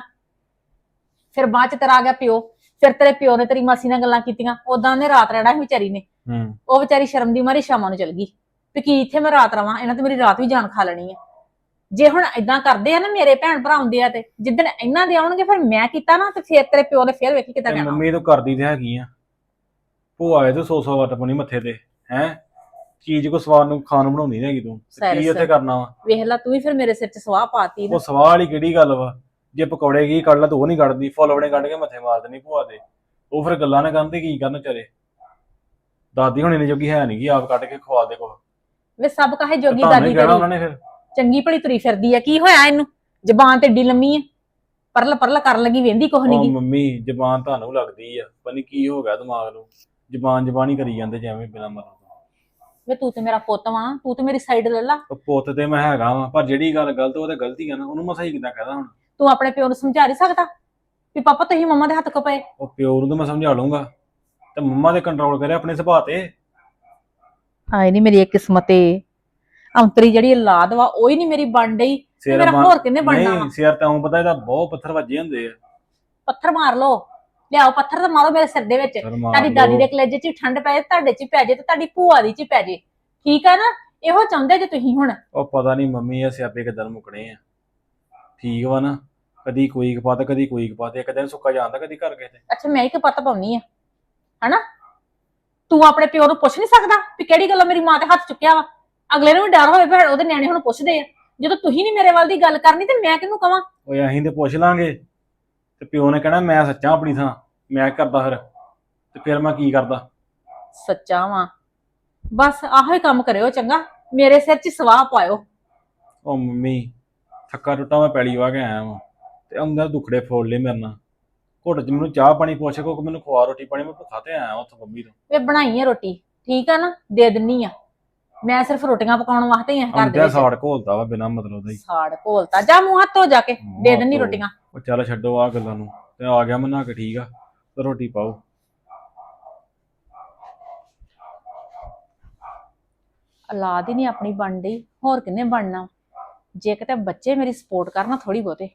[SPEAKER 3] ਫਿਰ ਬਾਅਦ ਚ ਤੇਰਾ ਆ ਗਿਆ ਪਿਓ। ਫਿਰ ਤੇਰੇ ਪਿਓ ਨੇ ਤੇਰੀ ਮਾਸੀ ਨਾਲ ਗੱਲਾਂ ਕੀਤੀਆਂ। ਉਦਾਂ ਉਹਨੇ ਰਾਤ ਰਹਿਣਾ ਸੀ ਵਿਚਾਰੀ ਨੇ।
[SPEAKER 2] ਹੂੰ।
[SPEAKER 3] ਉਹ ਵਿਚਾਰੀ ਸ਼ਰਮ ਦੀ ਮਾਰੀ ਸ਼ਾਮਾਂ ਨੂੰ ਚਲ ਗਈ। ਵੀ ਕੀ ਇੱਥੇ ਮੈਂ ਰਾਤ ਰਵਾਂ ਇਹਨਾਂ ਤੇ ਮੇਰੀ ਰਾਤ ਵੀ ਜਾਨ ਖਾ ਲੈਣੀ ਆ। ਜੇ ਹੁਣ ਇਦਾਂ ਕਰਦੇ ਆ ਨਾ ਮੇਰੇ ਭੈਣ ਭਰਾ ਹੁੰਦੇ ਆ ਤੇ ਜਿੱਦਣ ਇਹਨਾਂ ਦੇ ਆਉਣਗੇ ਫਿਰ ਮੈਂ ਕੀਤਾ ਨਾ ਤੇ ਫਿਰ ਤੇਰੇ ਪਿਓ ਨੇ ਫਿਰ ਵੇਖੀ ਕਿੱਦਾਂ
[SPEAKER 2] ਤੇ
[SPEAKER 3] ਕਹਿਣਾ
[SPEAKER 2] ਮੰਮੀ ਤੂੰ ਕਰਦੀ ਤੇ ਹੈਗੀ ਆ। ਭੂਆ ਆਏ ਤੇ 100 100 ਵੱਟ ਪਾਉਣੀ ਮੱਥੇ ਤੇ ਹੈ? ਚੀਜ਼ ਕੋ ਸਵਾਦ ਨੂੰ ਖਾਣ ਨੂੰ ਬਣਾਉਂਦੀ ਨਹੀਂ ਹੈਗੀ ਤੂੰ। ਕੀ ਉੱਥੇ। ਕਰਨਾ ਵਾ?
[SPEAKER 3] ਵੇਖ ਲੈ ਤੂੰ ਵੀ ਫਿਰ ਮੇਰੇ ਸਿਰ 'ਚ ਸਵਾਹ ਪਾਤੀ
[SPEAKER 2] ਉਹ ਸਵਾਹ ਵਾਲੀ ਕਿਹੜੀ ਗੱਲ ਵਾ? ਜੇ ਪਕੌੜੇ ਕੀ ਕੱਢ ਲਾ ਤੂੰ ਉਹ ਨਹੀਂ ਕੱਢਦੀ। ਫੁੱਲ ਬਣੇ ਕੱਢ ਕੇ ਮੱਥੇ ਮਾਰ ਦੇਣੀ ਭੂਆ ਦੇ। ਉਹ ਫਿਰ ਗੱਲਾਂ ਨਾ ਕਰਨ ਤੇ ਕੀ ਕਰਨ ਵਿਚਾਰੇ? ਦਾਦੀ ਹੁਣੀ ਨੇ ਜੋਗੀ ਹੈ ਨਹੀਂ ਗੀ ਆਪ ਕੱਢ ਕੇ ਖਵਾ ਦੇ ਕੋ
[SPEAKER 3] ਵੇ ਸਭ ਕਾਹੇ ਜੋਗੀ ਦਾਦੀ
[SPEAKER 2] ਹੀ ਕਹਿਣਾ ਉਹਨਾਂ ਨੇ ਫਿਰ?
[SPEAKER 3] ਚੰਗੀ ਭਲੀ ਤੁਰੀ ਫਿਰਦੀ ਆ ਕੀ ਹੋਇਆ ਇਹਨੂੰ? ਜ਼ਬਾਨ ਤੇ ਏਡੀ ਲੰਮੀ ਆ। ਪਰਲ ਪਰਲ ਕਰਨ ਲੱਗੀ ਵੇਂਦੀ ਕੁਛ
[SPEAKER 2] ਉਹ
[SPEAKER 3] ਨੀ ਗੀ?
[SPEAKER 2] ਮੰਮੀ ਜ਼ਬਾਨ ਤੁਹਾਨੂੰ ਲੱਗਦੀ ਆ। ਪਤਾ ਕੀ ਹੋ ਗਿਆ ਦਿਮਾਗ ਨੂੰ। ਜ਼ਬਾਨ ਜ਼ਬਾਨ ਹੀ ਕਰੀ ਜਾਂਦੇ ਜਿਵੇਂ ਬਿਨਾਂ ਮਤਲਬ।
[SPEAKER 3] ਵੇ ਤੂੰ ਤੇ ਮੇਰਾ ਪੁੱਤ ਵਾਂ ਤੂੰ ਤੇ ਮੇਰੀ ਸਾਈਡ ਲੈ ਲਾ।
[SPEAKER 2] ਉਹ ਪੁੱਤ ਤੇ ਮੈਂ ਹੈਗਾ ਵਾਂ ਪਰ ਜਿਹੜੀ ਗੱਲ ਗਲਤ ਉਹ ਤੇ ਗਲਤੀ ਆ ਨਾ ਉਹਨੂੰ ਮੈਂ ਸਹੀ ਕਿੱਦਾਂ ਕਹਦਾ ਹੁਣ?
[SPEAKER 3] ਤੂੰ ਆਪਣੇ ਪਿਓ ਨੂੰ ਸਮਝਾ ਨਹੀਂ ਸਕਦਾ ਵੀ ਪਾਪਾ ਤੁਸੀਂ ਮੰਮਾ ਦੇ ਹੱਥ ਕੋ ਪਏ
[SPEAKER 2] ਉਹ ਪਿਓ ਨੂੰ ਤਾਂ ਮੈਂ ਸਮਝਾ ਲੂੰਗਾ ਤੇ ਮੰਮਾ ਦੇ ਕੰਟਰੋਲ ਕਰੇ ਆਪਣੇ ਸੁਭਾਅ ਤੇ।
[SPEAKER 3] ਹਾਏ ਨਹੀਂ ਮੇਰੀ ਇਹ ਕਿਸਮਤ ਏ। ਅੰਤਰੀ ਜਿਹੜੀ ਔਲਾਦ ਵਾ ਉਹ ਹੀ ਨਹੀਂ ਮੇਰੀ ਬਣ ਡਈ ਤੇ
[SPEAKER 2] ਸਿਰ
[SPEAKER 3] ਮੇਰਾ
[SPEAKER 2] ਮਾਰ
[SPEAKER 3] ਹੋਰ ਕਿੰਨੇ ਬਣਨਾ ਵਾ?
[SPEAKER 2] ਨਹੀਂ ਸਿਰ ਤਾਂ ਉਹ ਪਤਾ ਇਹਦਾ ਬਹੁਤ ਪੱਥਰ ਵੱਜੇ ਹੁੰਦੇ ਆ।
[SPEAKER 3] ਪੱਥਰ ਮਾਰ ਲਓ। ਲਿਆਓ ਪੱਥਰ ਤੇ ਮਾਰੋ ਮੇਰੇ ਸਿਰ ਦੇ ਵਿੱਚ।
[SPEAKER 2] ਮਾਰ
[SPEAKER 3] ਤੁਹਾਡੀ ਦਾਦੀ
[SPEAKER 2] ਲਓ।
[SPEAKER 3] ਦੇ ਕਲੇਜੇ 'ਚ ਵੀ ਠੰਡ ਪੈ ਜਾਏ ਤੁਹਾਡੇ 'ਚ ਵੀ ਪੈ ਜਾਏ ਤੇ ਤੁਹਾਡੀ ਭੂਆ ਦੀ 'ਚ ਵੀ ਪੈ ਜਾਏ ਠੀਕ ਆ ਨਾ? ਇਹੋ ਚਾਹੁੰਦੇ ਜੇ ਤੁਸੀਂ ਹੁਣ।
[SPEAKER 2] ਉਹ ਪਤਾ ਨਹੀਂ ਮੰਮੀ ਆ ਸਿਆਪੇ ਕਿੱਦਾਂ ਮੁਕਣੇ ਆ। ਠੀਕ ਵਾ ਨਾ? ਕਦੀ ਕੋਈ ਕਪਾਤ ਕਦੀ ਕੋਈ ਕਪਾਤ ਇੱਕ ਦਿਨ ਸੁੱਕਾ ਜਾਂਦਾ ਕਦੀ ਘਰ ਗਏ ਤੇ।
[SPEAKER 3] ਅੱਛਾ ਮੈਂ ਹੀ ਕਿ ਪੱਤ ਪਾਉਣੀ ਆ। ਹਨਾ? ਤੂੰ ਆਪਣੇ ਪਿਓ ਨੂੰ ਪੁੱਛ ਨਹੀਂ ਸਕਦਾ ਵੀ ਕਿਹੜੀ ਗੱਲੋਂ ਮੇਰੀ ਮਾਂ ਤੇ ਹੱਥ ਚੁੱਕਿਆ ਵਾ। ਅਗਲੇ ਨੂੰ ਵੀ ਡਰ ਹੋਵੇ ਭੈਣ ਉਹਦੇ ਨਿਆਣੇ ਹੁਣ ਪੁੱਛਦੇ ਆ। ਜਦੋਂ ਤੁਸੀਂ ਨਹੀਂ ਮੇਰੇ ਵੱਲ ਦੀ ਗੱਲ ਕਰਨੀ ਤੇ ਮੈਂ ਕਿਹਨੂੰ ਕਵਾਂ?
[SPEAKER 2] ਓਏ ਅਸੀਂ ਤੇ ਪੁੱਛ ਲਾਂਗੇ। ਤੇ ਪਿਓ ਨੇ ਕਹਿਣਾ ਮੈਂ ਸੱਚਾ ਆਪਣੀ ਥਾਂ ਮੈਂ ਕਰਦਾ ਫਿਰ। ਤੇ ਫਿਰ ਮੈਂ ਕੀ ਕਰਦਾ?
[SPEAKER 3] ਸੱਚਾ ਵਾਂ। ਬਸ ਆਹੋ ਹੀ ਕੰਮ ਕਰਿਓ ਚੰਗਾ ਮੇਰੇ ਸਿਰ 'ਚ ਸਵਾਹ ਪਾਇਓ।
[SPEAKER 2] ਉਹ ਮੰਮੀ ਥੱਕਾ ਟੁੱਟਾ ਮੈਂ ਪੈਲੀ ਵਾ ਕੇ ਆਇਆ ਵਾਂ ਤੇ ਅੰਦਰ ਦੁਖੜੇ ਫੋੜ ਲਏ ਮੇਰੇ ਨਾਲ।
[SPEAKER 4] ਘੁੱਟ ਚ ਮੈਨੂੰ ਚਾਹ ਪਾਣੀ ਪੁੱਛ ਕੋ ਮੈਨੂੰ ਖਵਾ ਰੋਟੀ ਪਾਣੀ ਮੈਂ ਭੁੱਖਾ ਤੇ ਆਇਆ ਉੱਥੋਂ ਬੰਬੀ ਤੋਂ।
[SPEAKER 3] ਵੇ ਬਣਾਈ ਆ ਰੋਟੀ ਠੀਕ ਆ ਨਾ? ਦੇ ਦਿੰਨੀ ਆ। ਮੈਂ ਸਿਰਫ ਰੋਟੀਆਂ ਪਕਾਉਣ ਵਾਸਤੇ ਹੀ ਆ ਘਰ ਦੇ ਵਿੱਚ।
[SPEAKER 4] ਸਾੜ ਘੋਲਦਾ ਵਾ ਬਿਨਾਂ ਮਤਲਬ ਦਾ ਹੀ।
[SPEAKER 3] ਸਾੜ ਘੋਲਤਾ। ਜਾ ਮੂੰਹ ਹੱਥ ਧੋ ਜਾ ਕੇ ਦੇ ਦਿੰਨੀ। ਰੋਟੀਆਂ।
[SPEAKER 4] ਉਹ ਚੱਲ ਛੱਡੋ ਆ ਗੱਲਾਂ ਨੂੰ, ਤੇ ਆ ਗਿਆ ਮੈਂ ਨਹਾ ਕੇ, ਠੀਕ ਆ, ਤੇ ਰੋਟੀ ਪਾਓ।
[SPEAKER 3] ਔਲਾਦ ਹੀ ਨਹੀਂ ਆਪਣੀ ਬਣਦੀ ਹੋਰ ਕਿੰਨੇ ਬਣਨਾ? ਜੇ ਕਿਤੇ ਬੱਚੇ ਮੇਰੀ ਸਪੋਰਟ ਕਰਨ ਥੋੜੀ ਬਹੁਤੇ,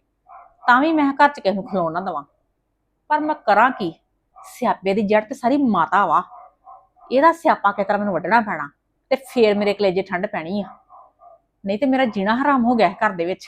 [SPEAKER 3] ਤਾਂ ਵੀ ਮੈਂ ਘਰ ਚ ਕਿਸੇ ਨੂੰ ਖਲੋਣ ਨਾ ਦਵਾਂ। ਪਰ ਮੈਂ ਕਰਾਂ ਕੀ? ਸਿਆਪੇ ਦੀ ਜੜ ਤੇ ਸਾਰੀ ਮਾਤਾ ਵਾ। ਇਹਦਾ ਸਿਆਪਾ ਕਿਸ ਤਰ੍ਹਾਂ ਮੈਨੂੰ ਵੱਢਣਾ ਪੈਣਾ, ਤੇ ਫੇਰ ਮੇਰੇ ਕਲੇਜੇ ਠੰਡ ਪੈਣੀ ਆ। ਨਹੀਂ ਤੇ ਮੇਰਾ ਜੀਣਾ ਹਰਾਮ ਹੋ ਗਿਆ ਘਰ ਦੇ ਵਿੱਚ।